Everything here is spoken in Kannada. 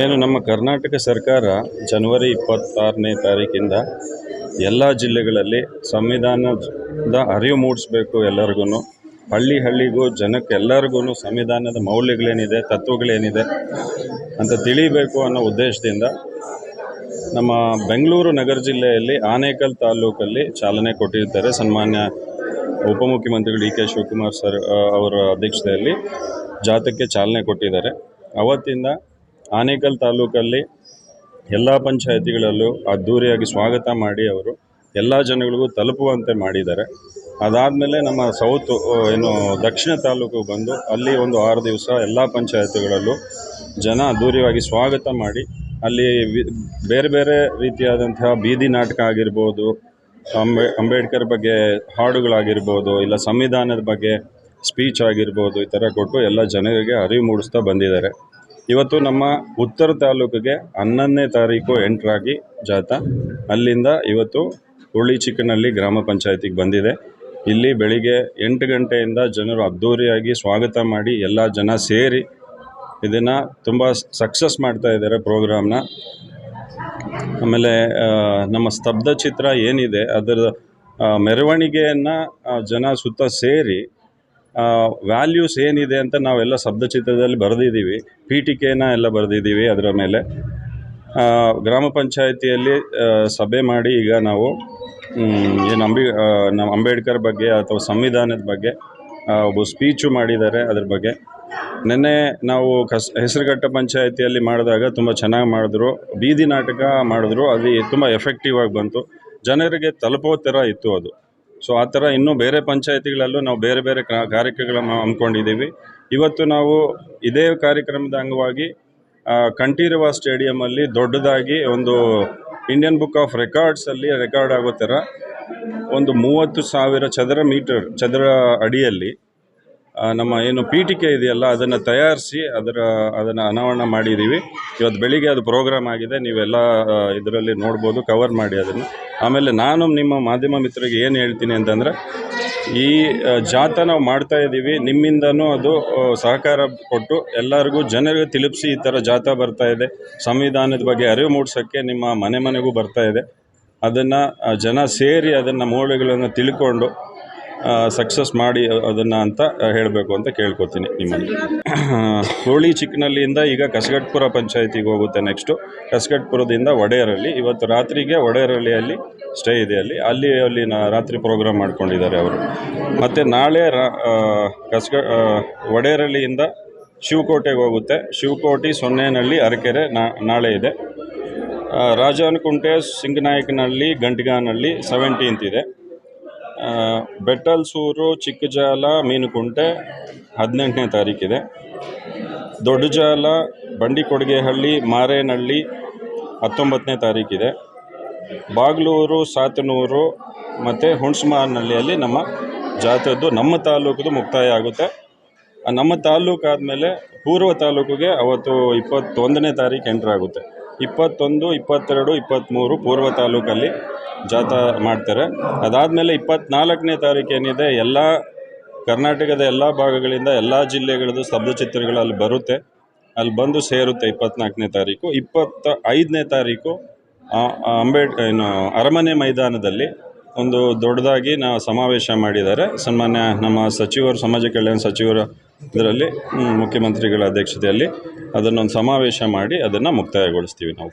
ಏನು ನಮ್ಮ ಕರ್ನಾಟಕ ಸರ್ಕಾರ ಜನವರಿ ಇಪ್ಪತ್ತಾರನೇ ತಾರೀಕಿಂದ ಎಲ್ಲ ಜಿಲ್ಲೆಗಳಲ್ಲಿ ಸಂವಿಧಾನದ ಅರಿವು ಮೂಡಿಸ್ಬೇಕು ಎಲ್ಲರಿಗೂ ಹಳ್ಳಿ ಹಳ್ಳಿಗೂ ಜನಕ್ಕೆ ಎಲ್ಲರಿಗೂ ಸಂವಿಧಾನದ ಮೌಲ್ಯಗಳೇನಿದೆ, ತತ್ವಗಳೇನಿದೆ ಅಂತ ತಿಳಿಬೇಕು ಅನ್ನೋ ಉದ್ದೇಶದಿಂದ ನಮ್ಮ ಬೆಂಗಳೂರು ನಗರ ಜಿಲ್ಲೆಯಲ್ಲಿ ಆನೇಕಲ್ ತಾಲೂಕಲ್ಲಿ ಚಾಲನೆ ಕೊಟ್ಟಿರ್ತಾರೆ ಸನ್ಮಾನ್ಯ ಉಪಮುಖ್ಯಮಂತ್ರಿಗಳು ಡಿ ಕೆ ಶಿವಕುಮಾರ್ ಸರ್ ಅವರ ಅಧ್ಯಕ್ಷತೆಯಲ್ಲಿ ಜಾತಕ್ಕೆ ಚಾಲನೆ ಕೊಟ್ಟಿದ್ದಾರೆ. ಅವತ್ತಿಂದ ಆನೇಕಲ್ ತಾಲೂಕಲ್ಲಿ ಎಲ್ಲ ಪಂಚಾಯತಿಗಳಲ್ಲೂ ಅದ್ಧೂರಿಯಾಗಿ ಸ್ವಾಗತ ಮಾಡಿ ಅವರು ಎಲ್ಲ ಜನಗಳಿಗೂ ತಲುಪುವಂತೆ ಮಾಡಿದ್ದಾರೆ. ಅದಾದಮೇಲೆ ನಮ್ಮ ಸೌತ್ ಏನು ದಕ್ಷಿಣ ತಾಲೂಕು ಬಂದು ಅಲ್ಲಿ ಒಂದು ಆರು ದಿವಸ ಎಲ್ಲ ಪಂಚಾಯತಿಗಳಲ್ಲೂ ಜನ ಅದ್ಧೂರಿಯಾಗಿ ಸ್ವಾಗತ ಮಾಡಿ ಅಲ್ಲಿ ಬೇರೆ ಬೇರೆ ರೀತಿಯಾದಂತಹ ಬೀದಿ ನಾಟಕ ಆಗಿರ್ಬೋದು, ಅಂಬೆ, ಅಂಬೇಡ್ಕರ್ ಬಗ್ಗೆ ಹಾಡುಗಳಾಗಿರ್ಬೋದು, ಇಲ್ಲ ಸಂವಿಧಾನದ ಬಗ್ಗೆ ಸ್ಪೀಚ್ ಆಗಿರ್ಬೋದು ಈ ಥರ ಕೊಟ್ಟು ಎಲ್ಲ ಜನರಿಗೆ ಅರಿವು ಮೂಡಿಸ್ತಾ ಬಂದಿದ್ದಾರೆ. ಇವತ್ತು ನಮ್ಮ ಉತ್ತರ ತಾಲೂಕಿಗೆ ಹನ್ನೊಂದನೇ ತಾರೀಕು ಎಂಟ್ರಾಗಿ ಜಾಥಾ ಅಲ್ಲಿಂದ ಇವತ್ತು ಹುಳಿ ಚಿಕ್ಕನಹಳ್ಳಿ ಗ್ರಾಮ ಪಂಚಾಯತಿಗೆ ಬಂದಿದೆ. ಇಲ್ಲಿ ಬೆಳಿಗ್ಗೆ ಎಂಟು ಗಂಟೆಯಿಂದ ಜನರು ಅದ್ಧೂರಿಯಾಗಿ ಸ್ವಾಗತ ಮಾಡಿ ಎಲ್ಲ ಜನ ಸೇರಿ ಇದನ್ನು ತುಂಬ ಸಕ್ಸಸ್ ಮಾಡ್ತಾ ಇದ್ದಾರೆ ಪ್ರೋಗ್ರಾಮ್ನ ಆಮೇಲೆ ನಮ್ಮ ಸ್ತಬ್ಧ ಚಿತ್ರ ಏನಿದೆ, ಅದರ ಮೆರವಣಿಗೆಯನ್ನು ಜನ ಸುತ್ತ ಸೇರಿ ವ್ಯಾಲ್ಯೂಸ್ ಏನಿದೆ ಅಂತ ನಾವೆಲ್ಲ ಶಬ್ದ ಚಿತ್ರದಲ್ಲಿ ಬರೆದಿದ್ದೀವಿ. ಪೀಠಿಕೆನ ಎಲ್ಲ ಬರೆದಿದ್ದೀವಿ ಅದರ ಮೇಲೆ. ಗ್ರಾಮ ಪಂಚಾಯಿತಿಯಲ್ಲಿ ಸಭೆ ಮಾಡಿ ಈಗ ನಾವು ಏನು ಅಂಬಿ ನಮ್ಮ ಅಂಬೇಡ್ಕರ್ ಬಗ್ಗೆ ಅಥವಾ ಸಂವಿಧಾನದ ಬಗ್ಗೆ ಒಬ್ಬ ಸ್ಪೀಚು ಮಾಡಿದ್ದಾರೆ ಅದ್ರ ಬಗ್ಗೆ. ನಿನ್ನೆ ನಾವು ಕಸ್, ಹೆಸರುಘಟ್ಟ ಪಂಚಾಯಿತಿಯಲ್ಲಿ ಮಾಡಿದಾಗ ತುಂಬ ಚೆನ್ನಾಗಿ ಮಾಡಿದ್ರು. ಬೀದಿ ನಾಟಕ ಮಾಡಿದ್ರು. ಅದು ತುಂಬ ಎಫೆಕ್ಟಿವ್ ಆಗಿ ಬಂತು. ಜನರಿಗೆ ತಲುಪೋ ಥರ ಇತ್ತು ಅದು. ಸೊ ಆ ಥರ ಇನ್ನೂ ಬೇರೆ ಪಂಚಾಯತಿಗಳಲ್ಲೂ ನಾವು ಬೇರೆ ಬೇರೆ ಕಾರ್ಯಕ್ರಮಗಳನ್ನು ಹಮ್ಮಿಕೊಂಡಿದ್ದೀವಿ. ಇವತ್ತು ನಾವು ಇದೇ ಕಾರ್ಯಕ್ರಮದ ಅಂಗವಾಗಿ ಕಂಠೀರವ ಸ್ಟೇಡಿಯಮಲ್ಲಿ ದೊಡ್ಡದಾಗಿ ಒಂದು ಇಂಡಿಯನ್ ಬುಕ್ ಆಫ್ ರೆಕಾರ್ಡ್ಸಲ್ಲಿ ರೆಕಾರ್ಡ್ ಆಗೋ ಥರ ಒಂದು ಮೂವತ್ತು ಸಾವಿರ ಚದರ ಮೀಟರ್, ಚದರ ಅಡಿಯಲ್ಲಿ ನಮ್ಮ ಏನು ಪೀಠಿಕೆ ಇದೆಯಲ್ಲ, ಅದನ್ನು ತಯಾರಿಸಿ ಅದರ, ಅದನ್ನು ಅನಾವರಣ ಮಾಡಿದ್ದೀವಿ ಇವತ್ತು ಬೆಳಿಗ್ಗೆ ಅದು ಪ್ರೋಗ್ರಾಮ್ ಆಗಿದೆ, ನೀವೆಲ್ಲ ಇದರಲ್ಲಿ ನೋಡ್ಬೋದು ಕವರ್ ಮಾಡಿ ಅದನ್ನು. ಆಮೇಲೆ ನಾನು ನಿಮ್ಮ ಮಾಧ್ಯಮ ಮಿತ್ರರಿಗೆ ಏನು ಹೇಳ್ತೀನಿ ಅಂತಂದರೆ, ಈ ಜಾಥಾ ನಾವು ಮಾಡ್ತಾ ಇದ್ದೀವಿ, ನಿಮ್ಮಿಂದನೂ ಅದು ಸಹಕಾರ ಕೊಟ್ಟು ಎಲ್ಲರಿಗೂ ಜನರಿಗೆ ತಿಳಿಸಿ ಈ ಥರ ಜಾಥಾ ಬರ್ತಾ ಇದೆ. ಸಂವಿಧಾನದ ಬಗ್ಗೆ ಅರಿವು ಮೂಡಿಸೋಕ್ಕೆ ನಿಮ್ಮ ಮನೆ ಮನೆಗೂ ಬರ್ತಾ ಇದೆ. ಅದನ್ನು ಜನ ಸೇರಿ ಅದನ್ನು ಮೌಲ್ಯಗಳನ್ನು ತಿಳ್ಕೊಂಡು ಸಕ್ಸಸ್ ಮಾಡಿ ಅದನ್ನು ಅಂತ ಹೇಳಬೇಕು ಅಂತ ಕೇಳ್ಕೊತೀನಿ ನಿಮ್ಮಲ್ಲಿ. ಹೋಳಿ ಚಿಕ್ಕನಲ್ಲಿಯಿಂದ ಈಗ ಕಸಗಟ್ಪುರ ಪಂಚಾಯತಿಗೆ ಹೋಗುತ್ತೆ ನೆಕ್ಸ್ಟು ಕಸಗಟ್ಪುರದಿಂದ ಒಡೆಯರಲ್ಲಿ ಇವತ್ತು ರಾತ್ರಿಗೆ ಒಡೆಯರಳ್ಳಿಯಲ್ಲಿ ಸ್ಟೇ ಇದೆ ಅಲ್ಲಿ. ಅಲ್ಲಿ ಅಲ್ಲಿ ನಾ ರಾತ್ರಿ ಪ್ರೋಗ್ರಾಮ್ ಮಾಡ್ಕೊಂಡಿದ್ದಾರೆ ಅವರು. ಮತ್ತು ನಾಳೆ ರಾ ಕಸಗ ಒಡೆಯರಳ್ಳಿಯಿಂದ ಶಿವಕೋಟೆಗೆ ಹೋಗುತ್ತೆ. ಶಿವಕೋಟೆ, ಸೊನ್ನೆನಹಳ್ಳಿ, ಅರಕೆರೆ ನಾಳೆ ಇದೆ. ರಾಜನಕುಂಟೆ, ಸಿಂಗನಾಯಕನಹಳ್ಳಿ, ಗಂಟಗಾನಹಳ್ಳಿ ಸೆವೆಂಟೀನ್ತ್ ಇದೆ. ಬೆಟ್ಟಲ್ಸೂರು ಚಿಕ್ಕಜಾಲ, ಮೀನುಕುಂಟೆ ಹದಿನೆಂಟನೇ ತಾರೀಕಿದೆ. ದೊಡ್ಡಜಾಲ, ಬಂಡಿಕೊಡುಗೆಹಳ್ಳಿ, ಮಾರೇನಹಳ್ಳಿ ಹತ್ತೊಂಬತ್ತನೇ ತಾರೀಕಿದೆ. ಬಾಗ್ಲೂರು, ಸಾತನೂರು ಮತ್ತು ಹುಣ್ಸಮಾನಹಳ್ಳಿಯಲ್ಲಿ ನಮ್ಮ ಜಾತ್ರೆದ್ದು ನಮ್ಮ ತಾಲೂಕದು ಮುಕ್ತಾಯ ಆಗುತ್ತೆ. ನಮ್ಮ ತಾಲೂಕು ಆದಮೇಲೆ ಪೂರ್ವ ತಾಲೂಕಿಗೆ ಅವತ್ತು ಇಪ್ಪತ್ತೊಂದನೇ ತಾರೀಕು ಎಂಟ್ರ್ ಆಗುತ್ತೆ. ಇಪ್ಪತ್ತೊಂದು, ಇಪ್ಪತ್ತೆರಡು ಇಪ್ಪತ್ತ್ಮೂರು ಪೂರ್ವ ತಾಲೂಕಲ್ಲಿ ಜಾಥಾ ಮಾಡ್ತಾರೆ. ಅದಾದಮೇಲೆ ಇಪ್ಪತ್ತ್ನಾಲ್ಕನೇ ತಾರೀಕು ಏನಿದೆ, ಎಲ್ಲ ಕರ್ನಾಟಕದ ಎಲ್ಲ ಭಾಗಗಳಿಂದ ಎಲ್ಲ ಜಿಲ್ಲೆಗಳದ್ದು ಸ್ತಬ್ಧ ಚಿತ್ರಗಳು ಅಲ್ಲಿ ಬರುತ್ತೆ. ಅಲ್ಲಿ ಬಂದು ಸೇರುತ್ತೆ ಇಪ್ಪತ್ತ್ನಾಲ್ಕನೇ ತಾರೀಕು. ಇಪ್ಪತ್ತ ಐದನೇ ತಾರೀಕು ಅಂಬೇಡ್, ಏನು, ಅರಮನೆ ಮೈದಾನದಲ್ಲಿ ಒಂದು ದೊಡ್ಡದಾಗಿ ನಾವು ಸಮಾವೇಶ ಮಾಡಿದ್ದಾರೆ. ಸನ್ಮಾನ್ಯ ನಮ್ಮ ಸಚಿವರು, ಸಮಾಜ ಕಲ್ಯಾಣ ಸಚಿವರ ಇದರಲ್ಲಿ ಮುಖ್ಯಮಂತ್ರಿಗಳ ಅಧ್ಯಕ್ಷತೆಯಲ್ಲಿ ಅದನ್ನೊಂದು ಸಮಾವೇಶ ಮಾಡಿ ಅದನ್ನು ಮುಕ್ತಾಯಗೊಳಿಸ್ತೀವಿ ನಾವು.